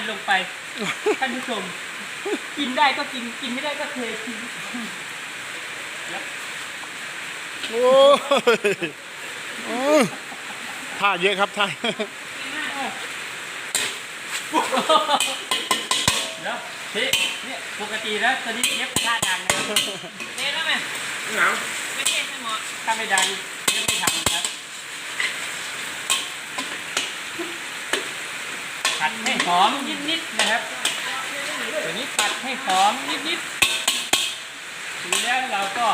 านลงไปท่านผู้ชม กินได้ก็กินกินไม่ได้ก็เททิ้งโอ้ยโอ้ยท่าเยอะครับท่าแล้วเทเนี่ยปกติแล้วตอนนี้เย็บท่าดังนะครับเทแล้วไหมหนังไม่เทใช่หมอถ้าไม่ดังเย็บไม่ทำครับ ผัดให้หอมนิดๆนะครับตัวนี้ผัดให้หอมนิดๆทีแล้วเราก็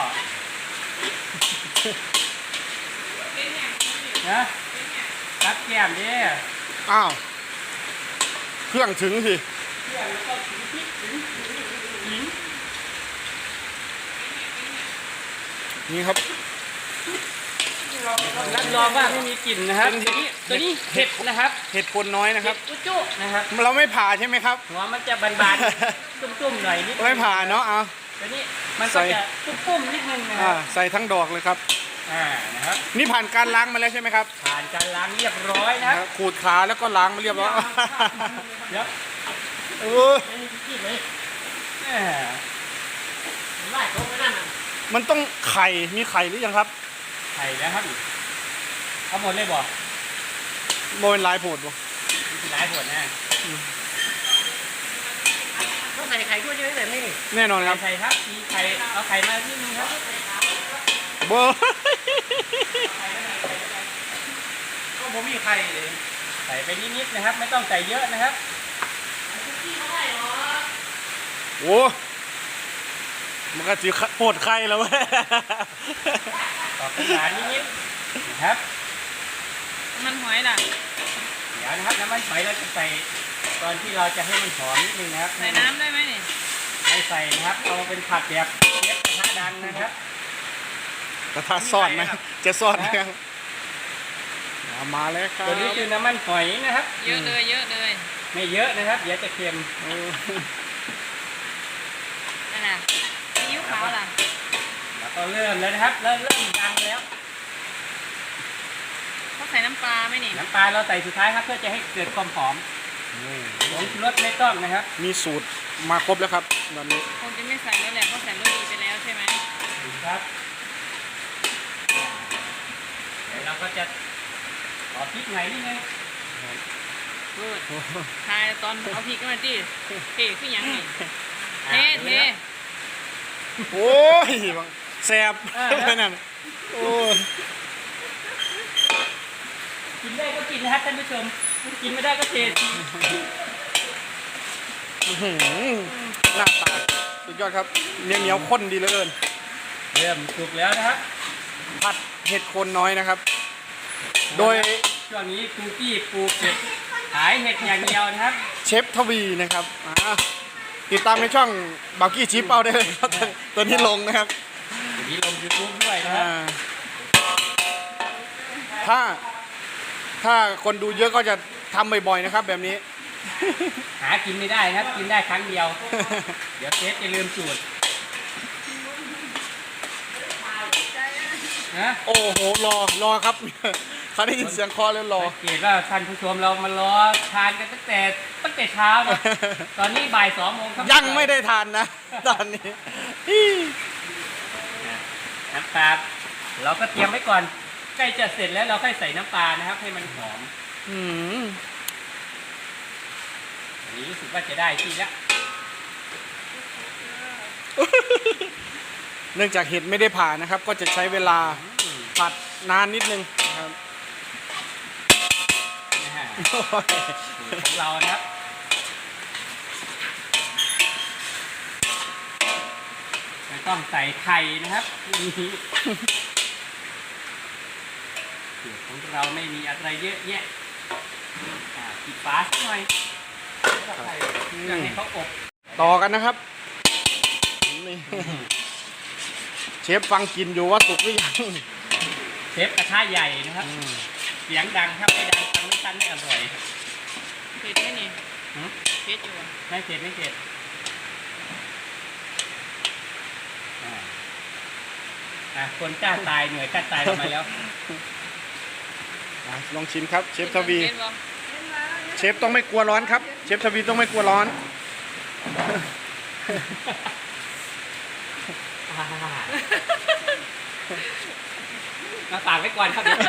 เป็นอย่างนี้นะรับแก้มเด้ออ้าวเครื่องถึงสิเพื่อแล้วก็ถึงพริกถึงหินนี่ครับ รับรองว่าไม่มีกลิ่นนะครับเป็นตัวนี้ตัวนี้เห็ดนะครับเห็ดคนน้อยนะคเห็รับดอุจจุนะครับเราไม่ผ่าใช่ไหมครับหัวมันจะบานๆตุ้มๆหน่อยนิดนึงไม่ผ่าเนาะเอาตัวนี้มันใส่ก็จะปุ้มๆนิดนึงนะคอ่ารับใส่ทั้งดอกเลยครับ อ่านะครับนี่ผ่านการล้างมาแล้วใช่ไหมครับผ่านการล้างเรียบร้อยนะครับขูดขาแล้วก็ล้างมาเรียบร้อยเดี๋ยวเออไม่มีกลิ่นเลยแหม่ไล่เขาไปนั่นน่ะมันต้องไข่มีไข่หรือยังครับ ไข่แล้วครับเอาหมดเลยบ่โมเป็นลายโผดบ่มีหลายผลนะต้องใส่ไข่ด้วยเยอะเลยนี่แน่นอนครับใส่ครับมีไข่เอาไข่มานิดนึงครับเบอร์ ก็ผมมีไข่เลยใส่ไปนิดๆนะครับ ไม่ต้องใส่เยอะนะครับที่เขาได้หรอโอ้ มันก็สิโผดไข่แล้วเว้ยตอกเป็นหวานนิดๆนะครับมันหอยล่ะ เดี๋ยวนะครับน้ำมันหอยเราจะใส่ตอนที่เราจะให้มันหอมนิดนึงนะครับใส่น้ำได้ไหมนี่ไม่ใส่นะครับเอาเป็นผัดแบบเชฟกระทะดังนะครับแต่ถ้าซ่อนไหมจะซ่อนไหมครับเอามาแล้วครับตัวนี้คือน้ำมันหอยนะครับ เยอะเลยเยอะเลย ไม่เยอะนะครับเดี๋ยวจะเค็ม เออ นั่นน่ะซีอิ๊วขาวล่ะ แล้ว ก็เริ่มแล้วนะครับ เริ่มเริ่มดังแล้ว เขาใส่น้ำปลาไหมนี่น้ำปลาเราใส่สุดท้ายครับ เพื่อจะให้เกิดความหอมผงชูรสไม่ต้องนะครับ มีสูตรมาครบแล้วครับวันนี้คงจะไม่ใส่แล้วแหละเพราะใส่รสดีไปแล้วใช่ไหมดูครับเดี๋ยวเราก็จะขอพริกหน่อยนิดนึงพูดทายตอนเอาพริกกันมาดิเทขึ้นยังนี่เทอะเทโอ้ย แสบไปนั่นโอ้ยกินได้ก็กินนะครับท่านผู้ชม กินไม่ได้ก็เททิ้งอื้อหือหน้าตาสุดยอดครับเหนียวเหนียวๆข้นดีเหลือเกิน เริ่มสุกแล้วนะครับ ผัดเห็ดโคนน้อยนะครับ โดยช่วงนี้ครูกี้ปลูกเห็ดขายเห็ดอย่างเดียวนะครับ เชฟทวีนะครับอ่าติดตามในช่องบากี้ชิปเอาได้เลยครับ ตัวนี้ลงนะครับ เดี๋ยวนี้ลงยูทูบด้วยนะครับอ่าถ้า ถ้าคนดูเยอะก็จะทำบ่อยๆนะครับ แบบนี้ หากินไม่ได้นะครับ กินได้ครั้งเดียว เดี๋ยวเชฟจะลืมสูตรนะโอ้โห รอ รอครับ เขาได้ยินเสียงเคอแล้วรอ สังเกตว่าท่านผู้ชมเรามารอทานกันตั้งแต่ตั้งแต่เช้านะตอนนี้บ่ายสองโมงครับยังไม่ได้ทานนะ ตอนนี้ น้ำปลาเราก็เตรียมไว้ก่อน ใกล้จะเสร็จแล้วเราค่อยใส่น้ำปลานะครับ ให้มันหอมอืมอันนี้รู้สึกว่าจะได้ที่แล้วเนื่องจากเห็ดไม่ได้ผ่านะครับ ก็จะใช้เวลาอืมผัดนานนิดนึงนะครับ นะฮะสูตรของเรานะครับ ไม่ ต้องใส่ไข่นะครับนี่สูตรของเราไม่มีอะไรเยอะแยะอ่าปิดฝาสักหน่อยแล้วใส่เพื่อให้เขาอบต่อกันนะครับนี่เชฟฟังกินอยู่ว่าสุกหรือยังเชฟกระทะใหญ่นะครับอืมเสียงดังถ้าไม่ดังฟังไม่ชันไม่อร่อยเผ็ดไหมนี่หืมเผ็ดอยู่อะไม่เผ็ดไม่เผ็ดอ่า อะคนกล้าตายหน่วยกล้าตายออกมาแล้วอะลองชิมครับเชฟทวีเผ็ดบ่เชฟต้องไม่กลัวร้อนครับเเชฟทวีต้องไม่กลัวร้อน อ่ามาฝากไว้ก่อนครับเดี๋ยว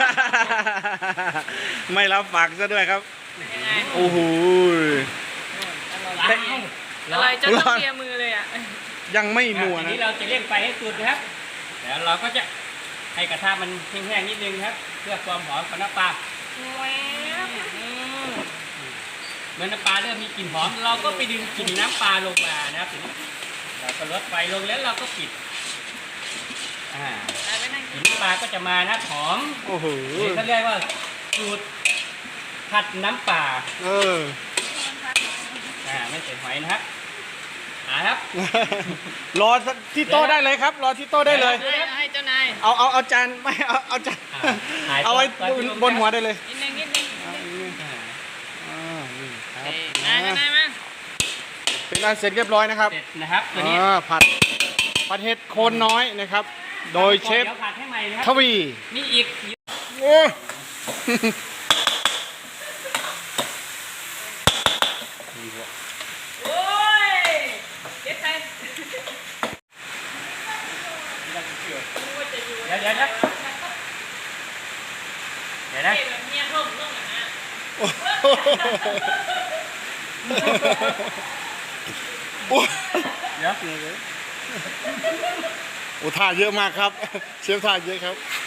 ไม่รับฝากซะด้วยครับ เป็นยังไงโอ้โห อร่อยอร่อยจนต้องเลียมือเลยอะ ยังไม่นัวทีนะ นี้เราจะเร่งไฟให้สุดนะครับ แล้วเราก็จะให้กระทะมันแห้งๆนิดนึงครับ เพื่อความหอมของน้ำปลาเมื่อน้ำปลาเริ่มมีกลิ่นหอม เราก็ไปดึงกลิ่นน้ำปลาลงมานะครับทีนี้เราก็ลดไฟลงแล้วเราก็ปิดอ่าไปนั่งกกิลิ่นนน้ำปลาก็จะมานะหอมโอ้โหนี่เขาเรียกว่าสูตรผัดน้ำปลาเอออ่าไม่ใส่หอยนะครับ อ่าครับรอที่โต๊ะได้เลยครับ รอที่โต๊ะได้เลย ให้ให้เจ้านายเอาเอาเอาจานไม่เอาเอาจานอ่าถ่ายเอาไว้ตอนที่ลงบนหัวได้เลยนิดนึงนิดนึงอ่าอ่านี่ครับเอ้ยนายเจ้านายมาเป็นอันเสร็จเรียบร้อยนะครับเสร็จนะครับตัวนี้อ่าผัดผัดเห็ดโคนน้อยนะครับ โดยเชฟดี๋ยวผัดให้ใหม่นะคทรับวี มีอีก โอ้ยโอ้ยเก็บใคร เดี๋ยวเดี๋ยวนะเดี๋ยวนะเก็บแบบเมียร่มร่มอะนะโอ้ยเดี๋ยว โอ้ท่าเยอะมากครับ เชฟท่าเยอะครับเ